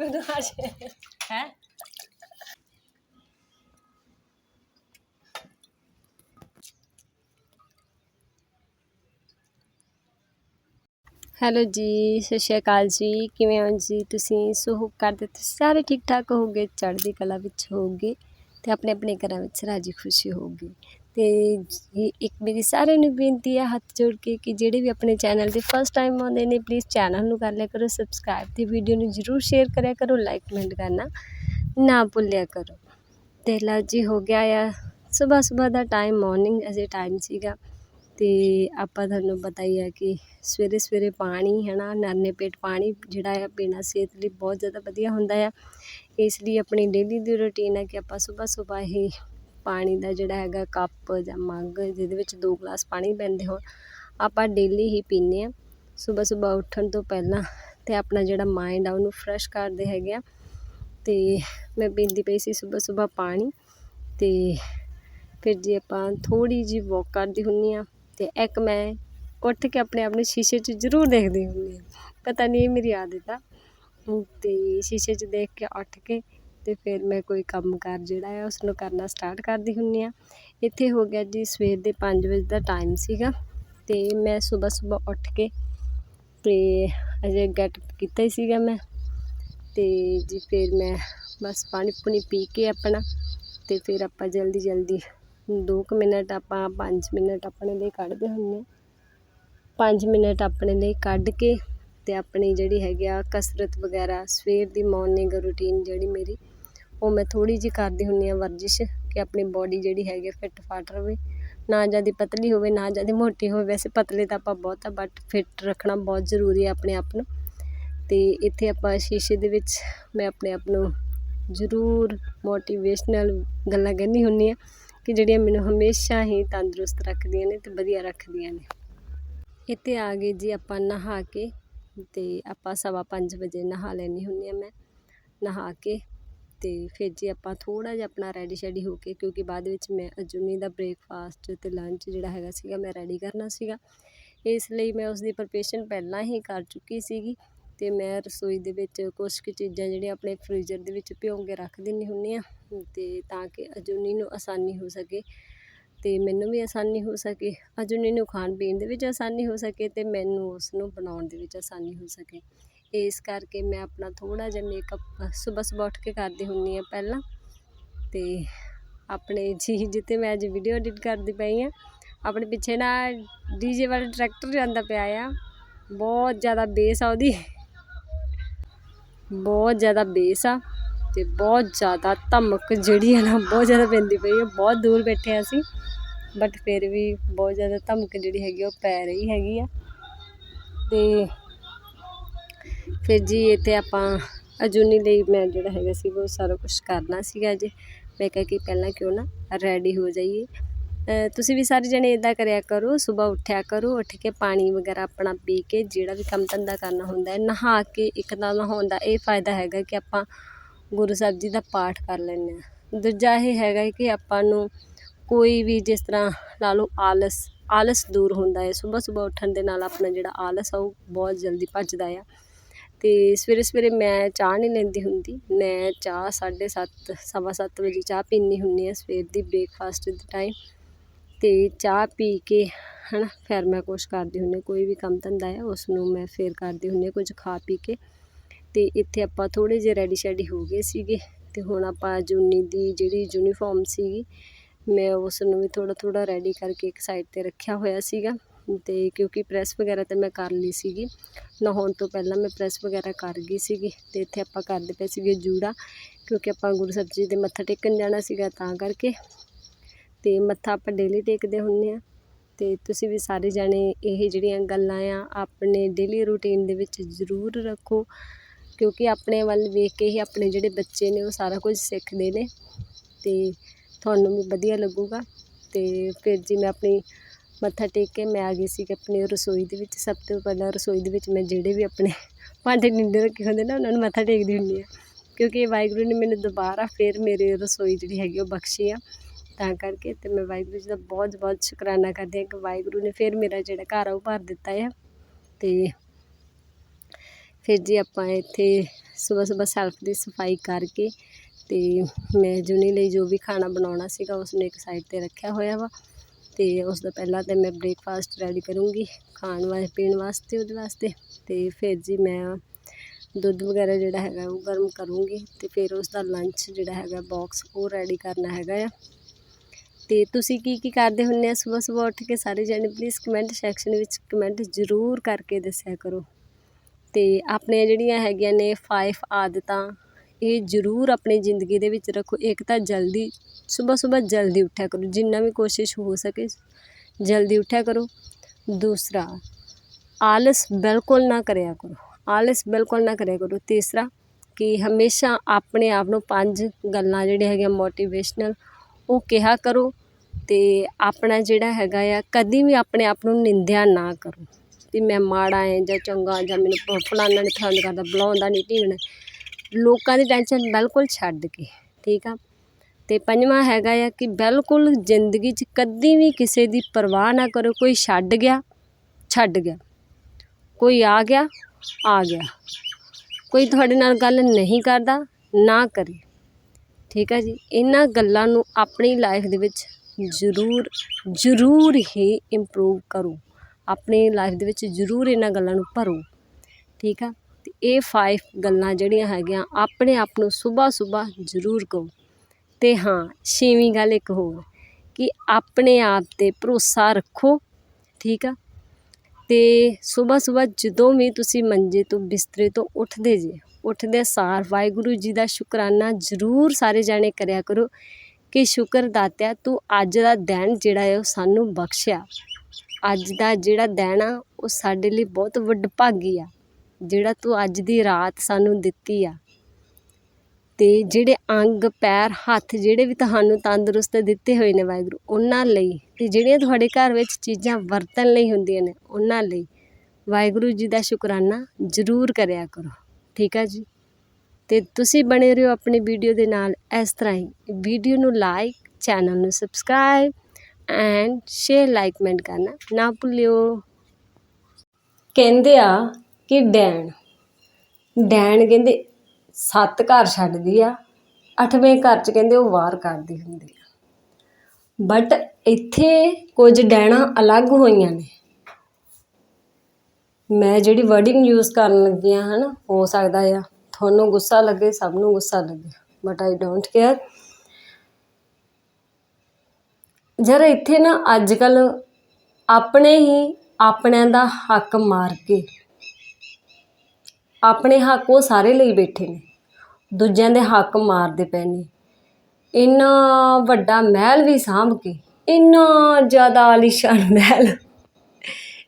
ਮੈਨੂੰ ਆ ਜੇ ਹੈ ਹੈਲੋ ਜੀ ਸਤਿ ਸ਼੍ਰੀ ਅਕਾਲ ਜੀ ਕਿਵੇਂ ਹੋ ਜੀ ਤੁਸੀਂ ਸੋ ਹੋਪ ਕਰਦੇ ਤੁਸੀਂ ਸਾਰੇ ਠੀਕ ਠਾਕ ਹੋਗੇ ਚੜ੍ਹਦੀ ਕਲਾ ਵਿੱਚ ਹੋਗੇ ਤੇ ਆਪਣੇ ਆਪਣੇ ਘਰਾਂ ਵਿੱਚ ਰਾਜੀ ਖੁਸ਼ੀ ਹੋਗੇ ਅਤੇ ਇੱਕ ਮੇਰੀ ਸਾਰਿਆਂ ਨੂੰ ਬੇਨਤੀ ਹੈ ਹੱਥ ਜੋੜ ਕੇ ਕਿ ਜਿਹੜੇ ਵੀ ਆਪਣੇ ਚੈਨਲ ਤੇ ਫਸਟ ਟਾਈਮ ਆਉਂਦੇ ਨੇ ਪਲੀਜ਼ ਚੈਨਲ ਨੂੰ ਕਰ ਲਿਆ ਕਰੋ ਸਬਸਕ੍ਰਾਈਬ ਅਤੇ ਵੀਡੀਓ ਨੂੰ ਜਰੂਰ ਸ਼ੇਅਰ ਕਰਿਆ ਕਰੋ ਲਾਈਕ ਕਮੈਂਟ ਕਰਨਾ ਨਾ ਭੁੱਲਿਆ ਕਰੋ। ਅਤੇ ਲਓ ਜੀ, ਹੋ ਗਿਆ ਆ, ਸਵੇਰ ਸਵੇਰ ਦਾ ਟਾਈਮ ਮਾਰਨਿੰਗ ਅਜੇ ਟਾਈਮ ਸੀਗਾ ਅਤੇ ਆਪਾਂ ਤੁਹਾਨੂੰ ਪਤਾ ਹੀ ਹੈ ਕਿ ਸਵੇਰੇ ਸਵੇਰੇ ਪਾਣੀ ਹੈ ਨਾ ਨਰਨੇ ਪੇਟ ਪਾਣੀ ਜਿਹੜਾ ਆ ਪੀਣਾ ਸਿਹਤ ਲਈ ਬਹੁਤ ਜ਼ਿਆਦਾ ਵਧੀਆ ਹੁੰਦਾ ਆ। ਇਸ ਲਈ ਆਪਣੀ ਡੇਲੀ ਦੀ ਰੁਟੀਨ ਹੈ ਕਿ ਆਪਾਂ ਸਵੇਰ ਸਵੇਰ ਹੀ ਪਾਣੀ ਦਾ ਜਿਹੜਾ ਹੈਗਾ ਕੱਪ ਜਾਂ ਮੱਗ ਜਿਹਦੇ ਵਿੱਚ ਦੋ ਗਲਾਸ ਪਾਣੀ ਪੈਂਦੇ ਹੋਣ, ਆਪਾਂ ਡੇਲੀ ਹੀ ਪੀਂਦੇ ਹਾਂ। ਸਵੇਰ ਸਵੇਰ ਉੱਠਣ ਤੋਂ ਪਹਿਲਾਂ ਅਤੇ ਆਪਣਾ ਜਿਹੜਾ ਮਾਇੰਡ ਆ ਉਹਨੂੰ ਫਰੈਸ਼ ਕਰਦੇ ਹੈਗੇ ਆ। ਅਤੇ ਮੈਂ ਪੀਂਦੀ ਪਈ ਸੀ ਸਵੇਰ ਸਵੇਰ ਪਾਣੀ ਅਤੇ ਫਿਰ ਜੇ ਆਪਾਂ ਥੋੜ੍ਹੀ ਜਿਹੀ ਵੋਕ ਕਰਦੀ ਹੁੰਦੀ ਹਾਂ ਅਤੇ ਇੱਕ ਮੈਂ ਉੱਠ ਕੇ ਆਪਣੇ ਆਪ ਨੂੰ ਸ਼ੀਸ਼ੇ 'ਚ ਜ਼ਰੂਰ ਦੇਖਦੀ ਹੁੰਦੀ ਹਾਂ ਪਤਾ ਨਹੀਂ ਇਹ ਮੇਰੀ ਆਦਤ ਆ। ਅਤੇ ਸ਼ੀਸ਼ੇ 'ਚ ਦੇਖ ਕੇ ਉੱਠ ਕੇ ਅਤੇ ਫਿਰ ਮੈਂ ਕੋਈ ਕੰਮ ਕਾਰ ਜਿਹੜਾ ਆ, ਉਸਨੂੰ ਕਰਨਾ ਸਟਾਰਟ ਕਰਦੀ ਹੁੰਦੀ ਹਾਂ ਇੱਥੇ ਹੋ ਗਿਆ ਜੀ ਸਵੇਰ ਦੇ ਪੰਜ ਵਜੇ ਦਾ ਟਾਈਮ ਸੀਗਾ ਅਤੇ ਮੈਂ ਸਵੇਰ ਸਵੇਰ ਉੱਠ ਕੇ ਅਤੇ ਅਜੇ ਗੈਟ ਕੀਤਾ ਹੀ ਸੀਗਾ ਮੈਂ। ਅਤੇ ਜੀ ਫਿਰ ਮੈਂ ਬਸ ਪਾਣੀ ਪੂਣੀ ਪੀ ਕੇ ਆਪਣਾ ਅਤੇ ਫਿਰ ਆਪਾਂ ਜਲਦੀ ਜਲਦੀ ਦੋ ਕੁ ਮਿੰਟ ਆਪਾਂ ਪੰਜ ਮਿੰਟ ਆਪਣੇ ਲਈ ਕੱਢਦੇ ਹੁੰਦੇ ਹਾਂ ਪੰਜ ਮਿੰਟ ਆਪਣੇ ਲਈ ਕੱਢ ਕੇ ਅਤੇ ਆਪਣੀ ਜਿਹੜੀ ਹੈਗੀ ਆ ਕਸਰਤ ਵਗੈਰਾ, ਸਵੇਰ ਦੀ ਮੋਰਨਿੰਗ ਰੂਟੀਨ ਜਿਹੜੀ ਮੇਰੀ, ਉਹ ਮੈਂ ਥੋੜ੍ਹੀ ਜਿਹੀ ਕਰਦੀ ਹੁੰਦੀ ਹਾਂ ਵਰਜਿਸ਼ ਕਿ ਆਪਣੀ ਬੋਡੀ ਜਿਹੜੀ ਹੈਗੀ ਆ ਫਿੱਟ ਫਾਟ ਰਹੇ ਨਾ ਜ਼ਿਆਦਾ ਪਤਲੀ ਹੋਵੇ, ਨਾ ਜ਼ਿਆਦਾ ਮੋਟੀ ਹੋਵੇ। ਵੈਸੇ ਪਤਲੇ ਤਾਂ ਆਪਾਂ ਬਹੁਤ ਆ ਬਟ ਫਿੱਟ ਰੱਖਣਾ ਬਹੁਤ ਜ਼ਰੂਰੀ ਹੈ ਆਪਣੇ ਆਪ ਨੂੰ। ਅਤੇ ਇੱਥੇ ਆਪਾਂ ਸ਼ੀਸ਼ੇ ਦੇ ਵਿੱਚ ਮੈਂ ਆਪਣੇ ਆਪ ਨੂੰ ਜ਼ਰੂਰ ਮੋਟੀਵੇਸ਼ਨਲ ਗੱਲਾਂ ਕਹਿੰਦੀ ਹੁੰਦੀ ਹਾਂ ਕਿ ਜਿਹੜੀਆਂ ਮੈਨੂੰ ਹਮੇਸ਼ਾ ਹੀ ਤੰਦਰੁਸਤ ਰੱਖਦੀਆਂ ਨੇ ਅਤੇ ਵਧੀਆ ਰੱਖਦੀਆਂ ਨੇ। ਇੱਥੇ ਆ ਗਏ ਜੀ ਆਪਾਂ ਨਹਾ ਕੇ। ਅਤੇ ਆਪਾਂ ਸਵਾ ਪੰਜ ਵਜੇ ਨਹਾ ਲੈਂਦੀ ਹੁੰਦੀ ਹਾਂ ਮੈਂ, ਨਹਾ ਕੇ ਅਤੇ ਫਿਰ ਜੀ ਆਪਾਂ ਥੋੜ੍ਹਾ ਜਿਹਾ ਆਪਣਾ ਰੈਡੀ ਸ਼ੈਡੀ ਹੋ ਕੇ ਕਿਉਂਕਿ ਬਾਅਦ ਵਿੱਚ ਮੈਂ ਅਜੂਨੀ ਦਾ ਬ੍ਰੇਕਫਾਸਟ ਅਤੇ ਲੰਚ ਜਿਹੜਾ ਹੈਗਾ ਸੀਗਾ ਮੈਂ ਰੈਡੀ ਕਰਨਾ ਸੀਗਾ। ਇਸ ਲਈ ਮੈਂ ਉਸਦੀ ਦੀ ਪਹਿਲਾਂ ਹੀ ਕਰ ਚੁੱਕੀ ਸੀਗੀ ਅਤੇ ਮੈਂ ਰਸੋਈ ਦੇ ਵਿੱਚ ਕੁਛ ਕੁ ਚੀਜ਼ਾਂ ਜਿਹੜੀਆਂ ਆਪਣੇ ਫ੍ਰੀਜ਼ਰ ਦੇ ਵਿੱਚ ਭਿਉਂ ਕੇ ਰੱਖ ਦਿੰਦੀ ਹੁੰਦੀ ਹਾਂ ਅਤੇ ਤਾਂ ਕਿ ਅਜੂਨੀ ਨੂੰ ਆਸਾਨੀ ਹੋ ਸਕੇ। ਅਤੇ ਮੈਨੂੰ ਵੀ ਆਸਾਨੀ ਹੋ ਸਕੇ। ਅਜੂਨੀ ਨੂੰ ਖਾਣ ਪੀਣ ਦੇ ਵਿੱਚ ਆਸਾਨੀ ਹੋ ਸਕੇ ਅਤੇ ਮੈਨੂੰ ਉਸਨੂੰ ਬਣਾਉਣ ਦੇ ਵਿੱਚ ਆਸਾਨੀ ਹੋ ਸਕੇ। ਇਸ ਕਰਕੇ ਮੈਂ ਆਪਣਾ ਥੋੜ੍ਹਾ ਜਿਹਾ ਮੇਕਅਪ ਸਵੇਰ ਸਵੇਰ ਉੱਠ ਕੇ ਕਰਦੀ ਹੁੰਦੀ ਹਾਂ ਪਹਿਲਾਂ। ਅਤੇ ਆਪਣੇ ਜੀ, ਜਿੱਥੇ ਮੈਂ ਅੱਜ ਵੀਡੀਓ ਐਡਿਟ ਕਰਦੀ ਪਈ ਹਾਂ, ਆਪਣੇ ਪਿੱਛੇ ਨਾ ਡੀ ਜੇ ਵਾਲਾ ਟਰੈਕਟਰ ਜਾਂਦਾ ਪਿਆ ਆ। ਬਹੁਤ ਜ਼ਿਆਦਾ ਬੇਸ ਆ ਉਹਦੀ। ਬਹੁਤ ਜ਼ਿਆਦਾ ਬੇਸ ਆ। ਤੇ ਬਹੁਤ ਜ਼ਿਆਦਾ ਧਮਕ ਜਿਹੜੀ ਹੈ ਨਾ, ਬਹੁਤ ਜ਼ਿਆਦਾ ਪੈਂਦੀ ਪਈ ਹੈ। ਬਹੁਤ ਦੂਰ ਬੈਠੇ ਹਾਂ ਅਸੀਂ ਬਟ ਫਿਰ ਵੀ ਬਹੁਤ ਜ਼ਿਆਦਾ ਧਮਕ ਜਿਹੜੀ ਹੈਗੀ ਉਹ ਪੈ ਰਹੀ ਹੈਗੀ ਆ। ਤੇ ਫਿਰ ਜੀ ਇਹ ਇੱਥੇ ਆਪਾਂ ਅਜੂਨੀ ਲਈ ਮੈਂ ਜਿਹੜਾ ਹੈਗਾ ਸੀ, ਉਹ ਸਾਰਾ ਕੁਝ ਕਰਨਾ ਸੀਗਾ ਜੀ ਮੈਂ ਕਿਹਾ ਕਿ ਪਹਿਲਾਂ ਕਿਉਂ ਨਾ ਰੈਡੀ ਹੋ ਜਾਈਏ। ਤੁਸੀਂ ਵੀ ਸਾਰੇ ਜਣੇ ਇਦਾਂ ਕਰਿਆ ਕਰੋ ਸਵੇਰ ਉੱਠਿਆ ਕਰੋ, ਉੱਠ ਕੇ ਪਾਣੀ ਵਗੈਰਾ ਆਪਣਾ ਪੀ ਕੇ ਜਿਹੜਾ ਵੀ ਕੰਮ ਧੰਦਾ ਕਰਨਾ ਹੁੰਦਾ ਹੈ, ਨਹਾ ਕੇ ਇੱਕ ਤਾਂ ਨਹਾਉਣ ਦਾ ਇਹ ਫਾਇਦਾ ਹੈਗਾ ਕਿ ਆਪਾਂ ਗੁਰੂ ਸਾਹਿਬ ਜੀ ਦਾ ਪਾਠ ਕਰ ਲੈਂਦੇ ਹਾਂ। ਦੂਜਾ ਇਹ ਹੈਗਾ ਕਿ ਆਪਾਂ ਨੂੰ ਕੋਈ ਵੀ ਜਿਸ ਤਰ੍ਹਾਂ ਲਾ ਲਓ ਆਲਸ ਆਲਸ ਦੂਰ ਹੁੰਦਾ ਹੈ। ਸਵੇਰ ਸਵੇਰ ਉੱਠਣ ਦੇ ਨਾਲ ਆਪਣਾ ਜਿਹੜਾ ਆਲਸ ਆ, ਉਹ ਬਹੁਤ ਜਲਦੀ ਭੱਜਦਾ ਆ। ਅਤੇ ਸਵੇਰੇ ਸਵੇਰੇ ਮੈਂ ਚਾਹ ਨਹੀਂ ਲੈਂਦੀ ਹੁੰਦੀ। ਮੈਂ ਚਾਹ 7:30 ਸਵਾ ਸੱਤ ਵਜੇ ਚਾਹ ਪੀਂਦੀ ਹੁੰਦੀ ਹਾਂ ਸਵੇਰ ਦੀ ਬ੍ਰੇਕਫਾਸਟ ਦੇ ਟਾਈਮ ਅਤੇ ਚਾਹ ਪੀ ਕੇ ਹੈ ਨਾ ਫਿਰ ਮੈਂ ਕੁਛ ਕਰਦੀ ਹੁੰਦੀ ਕੋਈ ਵੀ ਕੰਮ ਧੰਦਾ ਹੈ ਉਸ ਨੂੰ ਮੈਂ ਫਿਰ ਕਰਦੀ ਹੁੰਦੀ ਹਾਂ ਕੁਝ ਖਾ ਪੀ ਕੇ। ਅਤੇ ਇੱਥੇ ਆਪਾਂ ਥੋੜ੍ਹੇ ਜਿਹੇ ਰੈਡੀ ਸ਼ੈਡੀ ਹੋ ਗਏ ਸੀਗੇ ਅਤੇ ਹੁਣ ਆਪਾਂ ਜੂਨੀ ਦੀ ਜਿਹੜੀ ਯੂਨੀਫਾਰਮ ਸੀਗੀ, ਮੈਂ ਉਸ ਨੂੰ ਵੀ ਥੋੜ੍ਹਾ ਥੋੜ੍ਹਾ ਰੈਡੀ ਕਰਕੇ ਇੱਕ ਸਾਈਡ ਤੇ ਰੱਖਿਆ ਹੋਇਆ ਸੀਗਾ ਅਤੇ ਕਿਉਂਕਿ ਪ੍ਰੈੱਸ ਵਗੈਰਾ ਤਾਂ ਮੈਂ ਕਰ ਲਈ ਸੀਗੀ। ਨਹਾਉਣ ਤੋਂ ਪਹਿਲਾਂ ਮੈਂ ਪ੍ਰੈੱਸ ਵਗੈਰਾ ਕਰ ਗਈ ਸੀਗੀ ਅਤੇ ਇੱਥੇ ਆਪਾਂ ਕਰਦੇ ਪਏ ਸੀਗੇ ਜੂੜਾ ਕਿਉਂਕਿ ਆਪਾਂ ਗੁਰੂ ਸਾਹਿਬ ਜੀ ਦੇ ਮੱਥਾ ਟੇਕਣ ਜਾਣਾ ਸੀਗਾ ਤਾਂ ਕਰਕੇ। ਅਤੇ ਮੱਥਾ ਆਪਾਂ ਡੇਲੀ ਟੇਕਦੇ ਹੁੰਦੇ ਹਾਂ ਅਤੇ ਤੁਸੀਂ ਵੀ ਸਾਰੇ ਜਾਣੇ ਇਹ ਜਿਹੜੀਆਂ ਗੱਲਾਂ ਆ, ਆਪਣੇ ਡੇਲੀ ਰੂਟੀਨ ਦੇ ਵਿੱਚ ਜ਼ਰੂਰ ਰੱਖੋ। ਕਿਉਂਕਿ ਆਪਣੇ ਵੱਲ ਵੇਖ ਕੇ ਹੀ ਆਪਣੇ ਜਿਹੜੇ ਬੱਚੇ ਨੇ ਉਹ ਸਾਰਾ ਕੁਝ ਸਿੱਖਦੇ ਨੇ ਅਤੇ ਤੁਹਾਨੂੰ ਵੀ ਵਧੀਆ ਲੱਗੂਗਾ। ਅਤੇ ਫਿਰ ਜੀ ਮੈਂ ਆਪਣੀ ਮੱਥਾ ਟੇਕ ਕੇ ਮੈਂ ਆ ਗਈ ਸੀ ਕਿ ਆਪਣੀ ਰਸੋਈ ਦੇ ਵਿੱਚ। ਸਭ ਤੋਂ ਪਹਿਲਾਂ ਰਸੋਈ ਦੇ ਵਿੱਚ ਮੈਂ ਜਿਹੜੇ ਵੀ ਆਪਣੇ ਭਾਂਡੇ ਨਿੰਡੇ ਰੱਖੇ ਹੁੰਦੇ ਨਾ, ਉਹਨਾਂ ਨੂੰ ਮੱਥਾ ਟੇਕਦੀ ਹੁੰਦੀ ਹਾਂ। ਕਿਉਂਕਿ ਵਾਹਿਗੁਰੂ ਨੇ ਮੈਨੂੰ ਦੁਬਾਰਾ ਫਿਰ ਮੇਰੇ ਰਸੋਈ ਜਿਹੜੀ ਹੈਗੀ ਉਹ ਬਖਸ਼ੀ ਆ। ਤਾਂ ਕਰਕੇ ਅਤੇ ਮੈਂ ਵਾਹਿਗੁਰੂ ਜੀ ਦਾ ਬਹੁਤ ਬਹੁਤ ਸ਼ੁਕਰਾਨਾ ਕਰਦੀ ਹਾਂ ਕਿ ਵਾਹਿਗੁਰੂ ਨੇ ਫਿਰ ਮੇਰਾ ਜਿਹੜਾ ਘਰ ਆ, ਉਹ ਭਰ ਦਿੱਤਾ ਆ। ਅਤੇ ਫਿਰ ਜੀ ਆਪਾਂ ਇੱਥੇ ਸਵੇਰ ਸਵੇਰ ਸੈਲਫ ਦੀ ਸਫ਼ਾਈ ਕਰਕੇ ਤੇ ਮੈਂ ਜੁਨੀ ਲਈ ਜੋ ਵੀ ਖਾਣਾ ਬਣਾਉਣਾ ਸੀਗਾ ਉਸ ਨੂੰ ਇੱਕ ਸਾਈਡ ਤੇ ਰੱਖਿਆ ਹੋਇਆ ਵਾ ਤੇ ਉਸ ਤੋਂ ਪਹਿਲਾਂ ਤੇ ਮੈਂ ਬ੍ਰੇਕਫਾਸਟ ਰੈਡੀ ਕਰੂੰਗੀ ਖਾਣ ਵਾਸਤੇ ਪੀਣ ਵਾਸਤੇ, ਉਹਦੇ ਵਾਸਤੇ ਤੇ ਫਿਰ ਜੀ ਮੈਂ ਦੁੱਧ ਵਗੈਰਾ ਜਿਹੜਾ ਹੈਗਾ ਉਹ ਗਰਮ ਕਰੂੰਗੀ ਤੇ ਫਿਰ ਉਸ ਦਾ ਲੰਚ ਜਿਹੜਾ ਹੈਗਾ ਬਾਕਸ ਉਹ ਰੈਡੀ ਕਰਨਾ ਹੈਗਾ ਆ। ਤੇ ਤੁਸੀਂ ਕੀ ਕੀ ਕਰਦੇ ਹੁੰਦੇ ਆ ਸਵੇਰ ਸਵੇਰ ਉੱਠ ਕੇ ਸਾਰੇ ਜਣੇ ਪਲੀਜ਼ ਕਮੈਂਟ ਸੈਕਸ਼ਨ ਵਿੱਚ ਕਮੈਂਟ ਜ਼ਰੂਰ ਕਰਕੇ ਦੱਸਿਆ ਕਰੋ। ਅਤੇ ਆਪਣੀਆਂ ਜਿਹੜੀਆਂ ਹੈਗੀਆਂ ਨੇ 5 ਆਦਤਾਂ, ਇਹ ਜ਼ਰੂਰ ਆਪਣੀ ਜ਼ਿੰਦਗੀ ਦੇ ਵਿੱਚ ਰੱਖੋ। ਇੱਕ ਤਾਂ ਜਲਦੀ ਸਵੇਰ ਸਵੇਰ ਜਲਦੀ ਉੱਠਿਆ ਕਰੋ, ਜਿੰਨਾ ਵੀ ਕੋਸ਼ਿਸ਼ ਹੋ ਸਕੇ ਜਲਦੀ ਉੱਠਿਆ ਕਰੋ। ਦੂਸਰਾ, ਆਲਸ ਬਿਲਕੁਲ ਨਾ ਕਰਿਆ ਕਰੋ। ਆਲਸ ਬਿਲਕੁਲ ਨਾ ਕਰਿਆ ਕਰੋ। ਤੀਸਰਾ, ਕਿ ਹਮੇਸ਼ਾ ਆਪਣੇ ਆਪ ਨੂੰ ਪੰਜ ਗੱਲਾਂ ਜਿਹੜੀਆਂ ਹੈਗੀਆਂ ਮੋਟੀਵੇਸ਼ਨਲ ਉਹ ਕਿਹਾ ਕਰੋ ਅਤੇ ਆਪਣਾ ਜਿਹੜਾ ਹੈਗਾ ਆ, ਕਦੀ ਵੀ ਆਪਣੇ ਆਪ ਨੂੰ ਨਿੰਦਿਆ ਨਾ ਕਰੋ। ਵੀ ਮੈਂ ਮਾੜਾ ਹੈ ਜਾਂ ਚੰਗਾ ਜਾਂ ਮੈਨੂੰ ਪ- ਨਹੀਂ ਪਸੰਦ ਕਰਦਾ, ਬੁਲਾਉਂਦਾ ਨਹੀਂ ਢੀਂਗਣਾ ਲੋਕਾਂ ਦੀ ਟੈਨਸ਼ਨ ਬਿਲਕੁਲ ਛੱਡ ਕੇ, ਠੀਕ ਆ? ਅਤੇ ਪੰਜਵਾਂ ਹੈਗਾ ਆ ਕਿ ਬਿਲਕੁਲ ਜ਼ਿੰਦਗੀ 'ਚ ਕਦੀ ਵੀ ਕਿਸੇ ਦੀ ਪਰਵਾਹ ਨਾ ਕਰੋ, ਕੋਈ ਛੱਡ ਗਿਆ ਛੱਡ ਗਿਆ। ਕੋਈ ਆ ਗਿਆ ਆ ਗਿਆ। ਕੋਈ ਤੁਹਾਡੇ ਨਾਲ ਗੱਲ ਨਹੀਂ ਕਰਦਾ, ਨਾ ਕਰੇ। ਠੀਕ ਹੈ ਜੀ? ਇਹਨਾਂ ਗੱਲਾਂ ਨੂੰ ਆਪਣੀ ਲਾਈਫ ਦੇ ਵਿੱਚ ਜ਼ਰੂਰ ਜ਼ਰੂਰ ਹੀ ਇੰਪਰੂਵ ਕਰੋ। ਆਪਣੀ ਲਾਈਫ ਦੇ ਵਿੱਚ ਜ਼ਰੂਰ ਇਹਨਾਂ ਗੱਲਾਂ ਨੂੰ ਭਰੋ, ਠੀਕ ਆ? ਅਤੇ ਇਹ ਫਾਈਵ ਗੱਲਾਂ ਜਿਹੜੀਆਂ ਹੈਗੀਆਂ, ਆਪਣੇ ਆਪ ਨੂੰ ਸਵੇਰ ਸਵੇਰ ਜ਼ਰੂਰ ਕਹੋ। ਅਤੇ ਹਾਂ, ਛੇਵੀਂ ਗੱਲ ਇੱਕ ਹੋਰ, ਕਿ ਆਪਣੇ ਆਪ ਤੇ ਭਰੋਸਾ ਰੱਖੋ, ਠੀਕ ਆ? ਅਤੇ ਸਵੇਰ ਸਵੇਰ ਜਦੋਂ ਵੀ ਤੁਸੀਂ ਮੰਜੇ ਤੋਂ, ਬਿਸਤਰੇ ਤੋਂ ਉੱਠਦੇ ਜੇ ਉੱਠਦੇ ਸਾਰ ਵਾਹਿਗੁਰੂ ਜੀ ਦਾ ਸ਼ੁਕਰਾਨਾ ਜ਼ਰੂਰ ਸਾਰੇ ਜਾਣੇ ਕਰਿਆ ਕਰੋ ਕਿ ਸ਼ੁਕਰ ਦਾਤਿਆ ਤੂੰ ਅੱਜ ਦਾ ਦਿਨ ਜਿਹੜਾ ਹੈ ਉਹ ਸਾਨੂੰ ਬਖਸ਼ਿਆ। ਅੱਜ ਦਾ ਜਿਹੜਾ ਦਿਨ ਆ, ਉਹ ਸਾਡੇ ਲਈ ਬਹੁਤ ਵਡਭਾਗੀ ਆ, ਜਿਹੜਾ ਤੂੰ ਅੱਜ ਦੀ ਰਾਤ ਸਾਨੂੰ ਦਿੱਤੀ ਆ। ਅਤੇ ਜਿਹੜੇ ਅੰਗ, ਪੈਰ, ਹੱਥ ਜਿਹੜੇ ਵੀ ਤੁਹਾਨੂੰ ਤੰਦਰੁਸਤ ਦਿੱਤੇ ਹੋਏ ਨੇ ਵਾਹਿਗੁਰੂ, ਉਹਨਾਂ ਲਈ ਅਤੇ ਜਿਹੜੀਆਂ ਤੁਹਾਡੇ ਘਰ ਵਿੱਚ ਚੀਜ਼ਾਂ ਵਰਤਣ ਲਈ ਹੁੰਦੀਆਂ ਨੇ, ਉਹਨਾਂ ਲਈ ਵਾਹਿਗੁਰੂ ਜੀ ਦਾ ਸ਼ੁਕਰਾਨਾ ਜ਼ਰੂਰ ਕਰਿਆ ਕਰੋ। ਠੀਕ ਆ ਜੀ? ਅਤੇ ਤੁਸੀਂ ਬਣੇ ਰਹੋ ਆਪਣੀ ਵੀਡੀਓ ਦੇ ਨਾਲ ਇਸ ਤਰ੍ਹਾਂ ਹੀ। ਵੀਡੀਓ ਨੂੰ ਲਾਈਕ ਚੈਨਲ ਨੂੰ subscribe and share like comment ਕਰਨਾ ਨਾ ਭੁੱਲਿਓ ਕਹਿੰਦੇ ਆ ਕਿ ਡੈਣ। ਡੈਣ ਕਹਿੰਦੇ, ਸੱਤ ਘਰ ਛੱਡਦੀ ਆ, ਅੱਠਵੇਂ ਘਰ 'ਚ ਕਹਿੰਦੇ ਉਹ ਵਾਰ ਕਰਦੀ ਹੁੰਦੀ ਆ। ਬਟ ਇੱਥੇ ਕੁਝ ਡੈਣਾ ਅਲੱਗ ਹੋਈਆਂ ਨੇ। ਮੈਂ ਜਿਹੜੀ ਵਰਡਿੰਗ ਯੂਜ਼ ਕਰਨ ਲੱਗੀ ਆ, ਹਨਾ, ਹੋ ਸਕਦਾ ਆ। ਤੁਹਾਨੂੰ ਗੁੱਸਾ ਲੱਗੇ, ਸਭ ਨੂੰ ਗੁੱਸਾ ਲੱਗੇ। ਬਟ ਆਈ ਡੋਂਟ ਕੇਅਰ ਯਾਰ ਇੱਥੇ ਨਾ ਅੱਜ ਕੱਲ ਆਪਣੇ ਹੀ ਆਪਣਿਆਂ ਦਾ ਹੱਕ ਮਾਰ ਕੇ ਆਪਣੇ ਹੱਕ ਉਹ ਸਾਰੇ ਲਈ ਬੈਠੇ ਨੇ, ਦੂਜਿਆਂ ਦੇ ਹੱਕ ਮਾਰਦੇ ਪਏ ਨੇ। ਇੰਨਾ ਵੱਡਾ ਮਹਿਲ ਵੀ ਸਾਂਭ ਕੇ, ਇੰਨਾ ਜ਼ਿਆਦਾ ਆਲੀਸ਼ਾਨ ਮਹਿਲ,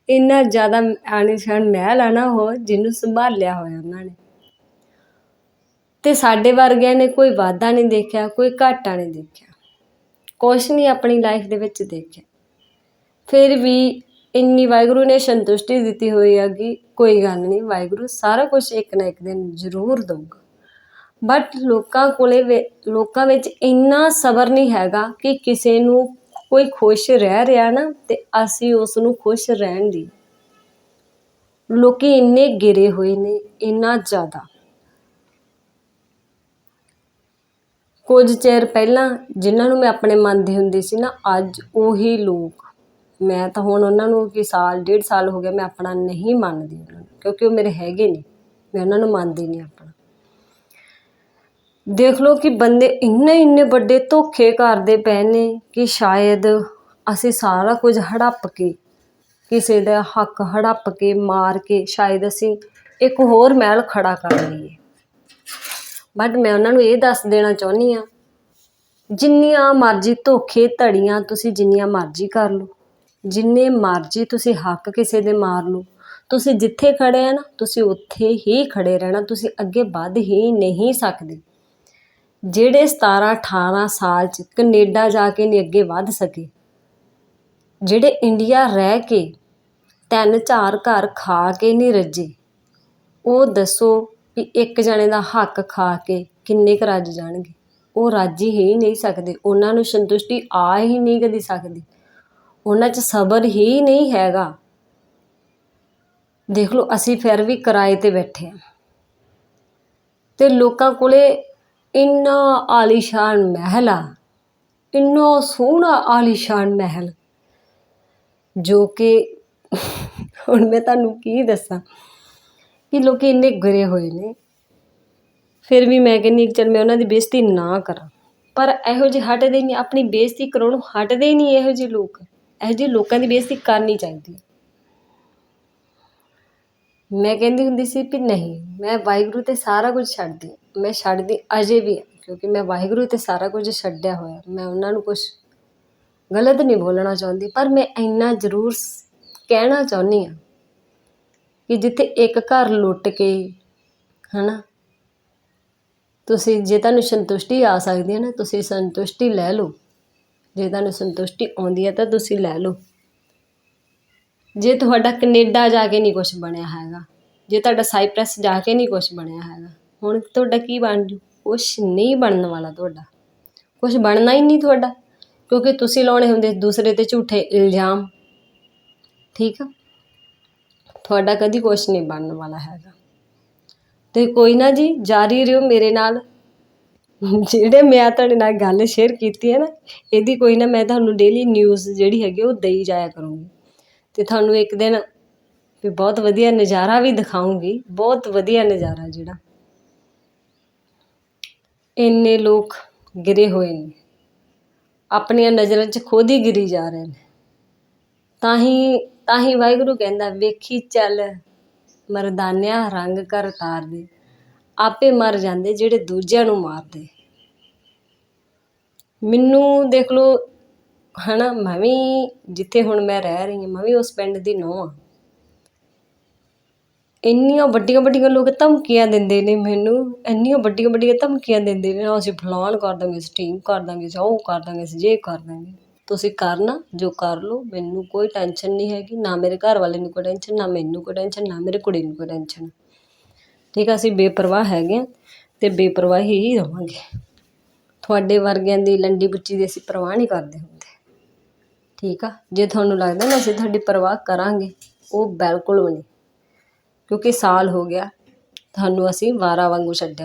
ਇੰਨਾ ਜ਼ਿਆਦਾ ਆਲੀਸ਼ਾਨ ਮਹਿਲ ਆ ਨਾ ਉਹ ਜਿਹਨੂੰ ਸੰਭਾਲਿਆ ਹੋਇਆ ਉਹਨਾਂ ਨੇ। ਤੇ ਸਾਡੇ ਵਰਗਿਆਂ ਨੇ ਕੋਈ ਵਾਧਾ ਨਹੀਂ ਦੇਖਿਆ, ਕੋਈ ਘਾਟਾ ਨਹੀਂ ਦੇਖਿਆ। ਕੁਛ ਨਹੀਂ ਆਪਣੀ ਲਾਈਫ ਦੇ ਵਿੱਚ ਦੇਖਿਆ। ਫਿਰ ਵੀ ਇੰਨੀ ਵਾਹਿਗੁਰੂ ਨੇ ਸੰਤੁਸ਼ਟੀ ਦਿੱਤੀ ਹੋਈ ਆ ਕਿ ਕੋਈ ਗੱਲ ਨਹੀਂ, ਵਾਹਿਗੁਰੂ ਸਾਰਾ ਕੁਝ ਇੱਕ ਨਾ ਇੱਕ ਦਿਨ ਜ਼ਰੂਰ ਦਊਗਾ। ਬਟ ਲੋਕਾਂ ਕੋਲੇ ਵੇ- ਲੋਕਾਂ ਵਿੱਚ ਇੰਨਾ ਸਬਰ ਨਹੀਂ ਹੈਗਾ ਕਿ ਕਿਸੇ ਨੂੰ ਕੋਈ ਖੁਸ਼ ਰਹਿ ਰਿਹਾ ਨਾ ਤੇ ਅਸੀਂ ਉਸ ਨੂੰ ਖੁਸ਼ ਰਹਿਣ ਦੀ। ਲੋਕੀ ਇੰਨੇ ਗਿਰੇ ਹੋਏ ਨੇ, ਇੰਨਾ ਜ਼ਿਆਦਾ। ਕੁਝ ਚਿਰ ਪਹਿਲਾਂ ਜਿਨ੍ਹਾਂ ਨੂੰ ਮੈਂ ਆਪਣੇ ਮੰਨਦੀ ਹੁੰਦੀ ਸੀ ਨਾ, ਅੱਜ ਉਹੀ ਲੋਕ। ਮੈਂ ਤਾਂ ਹੁਣ ਉਹਨਾਂ ਨੂੰ ਕਿ ਸਾਲ, ਡੇਢ ਸਾਲ ਹੋ ਗਿਆ ਮੈਂ ਆਪਣਾ ਨਹੀਂ ਮੰਨਦੀ ਉਹਨਾਂ ਨੂੰ, ਕਿਉਂਕਿ ਉਹ ਮੇਰੇ ਹੈਗੇ ਨਹੀਂ। ਮੈਂ ਉਹਨਾਂ ਨੂੰ ਮੰਨਦੀ ਨਹੀਂ ਆਪਣਾ। ਦੇਖ ਲਓ ਕਿ ਬੰਦੇ ਇੰਨੇ ਇੰਨੇ ਵੱਡੇ ਧੋਖੇ ਕਰਦੇ ਪਏ ਨੇ ਕਿ ਸ਼ਾਇਦ ਅਸੀਂ ਸਾਰਾ ਕੁਝ ਹੜੱਪ ਕੇ, ਕਿਸੇ ਦਾ ਹੱਕ ਹੜੱਪ ਕੇ, ਮਾਰ ਕੇ, ਸ਼ਾਇਦ ਅਸੀਂ ਇੱਕ ਹੋਰ ਮਹਿਲ ਖੜਾ ਕਰ ਲਈਏ। ਬਟ ਮੈਂ ਉਹਨਾਂ ਨੂੰ ਇਹ ਦੱਸ ਦੇਣਾ ਚਾਹੁੰਦੀ ਆ ਜਿੰਨੀਆਂ ਮਰਜ਼ੀ ਧੋਖੇ ਧੜੀਆਂ ਤੁਸੀਂ ਜਿੰਨੀਆਂ ਮਰਜ਼ੀ ਕਰ ਲਓ, ਜਿੰਨੇ ਮਰਜ਼ੀ ਤੁਸੀਂ ਹੱਕ ਕਿਸੇ ਦੇ ਮਾਰ ਲਓ, ਤੁਸੀਂ ਜਿੱਥੇ ਖੜੇ ਆ ਨਾ, ਤੁਸੀਂ ਉੱਥੇ ਹੀ ਖੜੇ ਰਹਿਣਾ, ਤੁਸੀਂ ਅੱਗੇ ਵੱਧ ਹੀ ਨਹੀਂ ਸਕਦੇ। ਜਿਹੜੇ 17 18 ਸਾਲ ਚ ਕੈਨੇਡਾ ਜਾ ਕੇ ਨਹੀਂ ਅੱਗੇ ਵੱਧ ਸਕੇ, ਜਿਹੜੇ ਇੰਡੀਆ ਰਹਿ ਕੇ ਤਿੰਨ ਚਾਰ ਘਰ ਖਾ ਕੇ ਨਹੀਂ ਰੱਜੇ, ਉਹ ਦੱਸੋ ਵੀ ਇੱਕ ਜਣੇ ਦਾ ਹੱਕ ਖਾ ਕੇ ਕਿੰਨੇ ਕੁ ਰੱਜ ਜਾਣਗੇ। ਉਹ ਰੱਜ ਹੀ ਨਹੀਂ ਸਕਦੇ। ਉਹਨਾਂ ਨੂੰ ਸੰਤੁਸ਼ਟੀ ਆ ਹੀ ਨਹੀਂ ਕਦੀ ਸਕਦੀ। ਉਹਨਾਂ 'ਚ ਸਬਰ ਹੀ ਨਹੀਂ ਹੈਗਾ। ਦੇਖ ਲਓ, ਅਸੀਂ ਫਿਰ ਵੀ ਕਿਰਾਏ ਤੇ ਬੈਠੇ ਆ ਤੇ ਲੋਕਾਂ ਕੋਲੇ ਇੰਨਾ ਆਲੀਸ਼ਾਨ ਮਹਿਲ ਆ। ਇੰਨਾ ਸੋਹਣਾ ਆਲੀਸ਼ਾਨ ਮਹਿਲ। ਜੋ ਕਿ, ਹੁਣ ਮੈਂ ਤੁਹਾਨੂੰ ਕੀ ਦੱਸਾਂ? ਕਿ ਲੋਕੀ ਇੰਨੇ ਗਰੇ ਹੋਏ ਨੇ। ਫਿਰ ਵੀ ਮੈਂ ਕਹਿੰਦੀ ਚਲ ਮੈਂ ਉਹਨਾਂ ਦੀ ਬੇਇੱਜ਼ਤੀ ਨਾ ਕਰਾਂ। ਪਰ ਇਹੋ ਜਿਹੇ ਹਟਦੇ ਨਹੀਂ ਆਪਣੀ ਬੇਇੱਜ਼ਤੀ ਕਰਾਉਣੋਂ ਹਟਦੇ ਹੀ ਨਹੀਂ ਇਹੋ ਜਿਹੇ ਲੋਕ। ਇਹੋ ਜਿਹੇ ਲੋਕਾਂ ਦੀ ਬੇਇੱਜ਼ਤੀ ਕਰਨੀ ਚਾਹੀਦੀ ਹੈ। ਮੈਂ ਕਹਿੰਦੀ ਹੁੰਦੀ ਸੀ ਕਿ ਨਹੀਂ ਮੈਂ ਵਾਹਿਗੁਰੂ ਤੇ ਸਾਰਾ ਕੁਝ ਛੱਡਦੀ ਮੈਂ ਛੱਡਦੀ ਅਜੇ ਵੀ ਹਾਂ, ਕਿਉਂਕਿ ਮੈਂ ਵਾਹਿਗੁਰੂ ਤੇ ਸਾਰਾ ਕੁਝ ਛੱਡਿਆ ਹੋਇਆ। ਮੈਂ ਉਹਨਾਂ ਨੂੰ ਕੁਝ ਗਲਤ ਨਹੀਂ ਬੋਲਣਾ ਚਾਹੁੰਦੀ ਪਰ ਮੈਂ ਇੰਨਾ ਜ਼ਰੂਰ ਸ- ਕਹਿਣਾ ਚਾਹੁੰਦੀ ਹਾਂ ਕਿ ਜਿੱਥੇ ਇੱਕ ਘਰ ਲੁੱਟ ਕੇ ਹੈ ਨਾ ਤੁਸੀਂ ਜੇ ਤੁਹਾਨੂੰ ਸੰਤੁਸ਼ਟੀ ਆ ਸਕਦੀ ਹੈ ਨਾ, ਤੁਸੀਂ ਸੰਤੁਸ਼ਟੀ ਲੈ ਲਓ। ਜੇ ਤੁਹਾਨੂੰ ਸੰਤੁਸ਼ਟੀ ਆਉਂਦੀ ਹੈ ਤਾਂ ਤੁਸੀਂ ਲੈ ਲਓ। ਜੇ ਤੁਹਾਡਾ ਕੈਨੇਡਾ ਜਾ ਕੇ ਨਹੀਂ ਕੁਝ ਬਣਿਆ ਹੈਗਾ, ਜੇ ਤੁਹਾਡਾ ਸਾਈਪ੍ਰੈਸ ਜਾ ਕੇ ਨਹੀਂ ਕੁਝ ਬਣਿਆ ਹੈਗਾ, ਹੁਣ ਤੁਹਾਡਾ ਕੀ ਬਣ ਜੂ? ਕੁਝ ਨਹੀਂ ਬਣਨ ਵਾਲਾ ਤੁਹਾਡਾ। ਕੁਝ ਬਣਨਾ ਹੀ ਨਹੀਂ ਤੁਹਾਡਾ, ਕਿਉਂਕਿ ਤੁਸੀਂ ਲਾਉਣੇ ਹੁੰਦੇ ਦੂਸਰੇ ਤੇ ਝੂਠੇ ਇਲਜ਼ਾਮ। ਠੀਕ ਆ? ਤੁਹਾਡਾ ਕਦੀ ਕੁਝ ਨਹੀਂ ਬਣਨ ਵਾਲਾ ਹੈਗਾ। ਤੇ ਕੋਈ ਨਾ ਜੀ, ਜਾਰੀ ਰਹੋ ਮੇਰੇ ਨਾਲ। ਜਿਹੜੇ ਮੈਂ ਤੁਹਾਡੇ ਨਾਲ ਗੱਲ ਸ਼ੇਅਰ ਕੀਤੀ ਹੈ ਨਾ, ਇਹਦੀ ਕੋਈ ਨਾ ਮੈਂ ਤੁਹਾਨੂੰ ਡੇਲੀ ਨਿਊਜ਼ ਜਿਹੜੀ ਹੈਗੀ ਉਹ ਦੇਈ ਜਾਇਆ ਕਰੂੰਗੀ। ਤੇ ਤੁਹਾਨੂੰ ਇੱਕ ਦਿਨ ਵੀ ਬਹੁਤ ਵਧੀਆ ਨਜ਼ਾਰਾ ਵੀ ਦਿਖਾਉਂਗੀ, ਬਹੁਤ ਵਧੀਆ ਨਜ਼ਾਰਾ ਜਿਹੜਾ। ਇੰਨੇ ਲੋਕ ਗਿਰੇ ਹੋਏ ਨੇ। ਆਪਣੀਆਂ ਨਜ਼ਰਾਂ 'ਚ ਖੁਦ ਹੀ ਗਿਰੀ ਜਾ ਰਹੇ ਨੇ। ਤਾਂ ਹੀ ਤਾਂ ਹੀ ਵਾਹਿਗੁਰੂ ਕਹਿੰਦਾ, ਵੇਖੀ ਚੱਲ, ਮਰਦਾਨਿਆਂ ਰੰਗ ਕਰ ਤਾਰਦੇ ਆਪੇ ਮਰ ਜਾਂਦੇ ਜਿਹੜੇ ਦੂਜਿਆਂ ਨੂੰ ਮਾਰਦੇ ਮੈਨੂੰ ਦੇਖ ਲਓ, ਹਨਾ, ਮੈਂ ਵੀ ਜਿੱਥੇ ਹੁਣ ਮੈਂ ਰਹਿ ਰਹੀ ਹਾਂ, ਮੈਂ ਵੀ ਉਸ ਪਿੰਡ ਦੀ ਨੂੰਹ ਆ ਇੰਨੀਆਂ ਵੱਡੀਆਂ ਵੱਡੀਆਂ ਲੋਕ ਧਮਕੀਆਂ ਦਿੰਦੇ ਨੇ ਮੈਨੂੰ, ਇੰਨੀਆਂ ਵੱਡੀਆਂ ਵੱਡੀਆਂ ਧਮਕੀਆਂ ਦਿੰਦੇ ਨੇ ਅਸੀਂ ਫਲਾਣ ਕਰ ਦਾਂਗੇ, ਅਸੀਂ ਟੀਮ ਕਰ ਦਾਂਗੇ, ਅਸੀਂ ਉਹ ਕਰ ਦਾਂਗੇ, ਅਸੀਂ ਜੇ ਕਰ ਦਾਂਗੇ। ਤੁਸੀਂ ਕਰਨਾ ਜੋ ਕਰ ਲਓ, ਮੈਨੂੰ ਕੋਈ ਟੈਨਸ਼ਨ ਨਹੀਂ ਹੈਗੀ, ਨਾ ਮੇਰੇ ਘਰ ਵਾਲੇ ਨੂੰ ਕੋਈ ਟੈਨਸ਼ਨ ਨਾ ਮੈਨੂੰ ਕੋਈ ਟੈਨਸ਼ਨ ਨਾ ਮੇਰੇ ਕੁੜੀ ਨੂੰ ਕੋਈ ਟੈਨਸ਼ਨ ਠੀਕ ਆ, ਅਸੀਂ ਬੇਪਰਵਾਹ ਹੈਗੇ ਹਾਂ ਅਤੇ ਬੇਪਰਵਾਹੀ ਹੀ ਰਵਾਂਗੇ। ਤੁਹਾਡੇ ਵਰਗਿਆਂ ਦੀ ਲੰਡੀ ਬੁੱਚੀ ਦੀ ਅਸੀਂ ਪਰਵਾਹ ਨਹੀਂ ਕਰਦੇ ਹੁੰਦੇ। ਠੀਕ ਆ, ਜੇ ਤੁਹਾਨੂੰ ਲੱਗਦਾ ਨਾ ਅਸੀਂ ਤੁਹਾਡੀ ਪਰਵਾਹ ਕਰਾਂਗੇ, ਉਹ ਬਿਲਕੁਲ ਵੀ ਨਹੀਂ। ਕਿਉਂਕਿ ਸਾਲ ਹੋ ਗਿਆ, ਤੁਹਾਨੂੰ ਅਸੀਂ ਵਾਰਾ ਵਾਂਗੂ ਛੱਡਿਆ।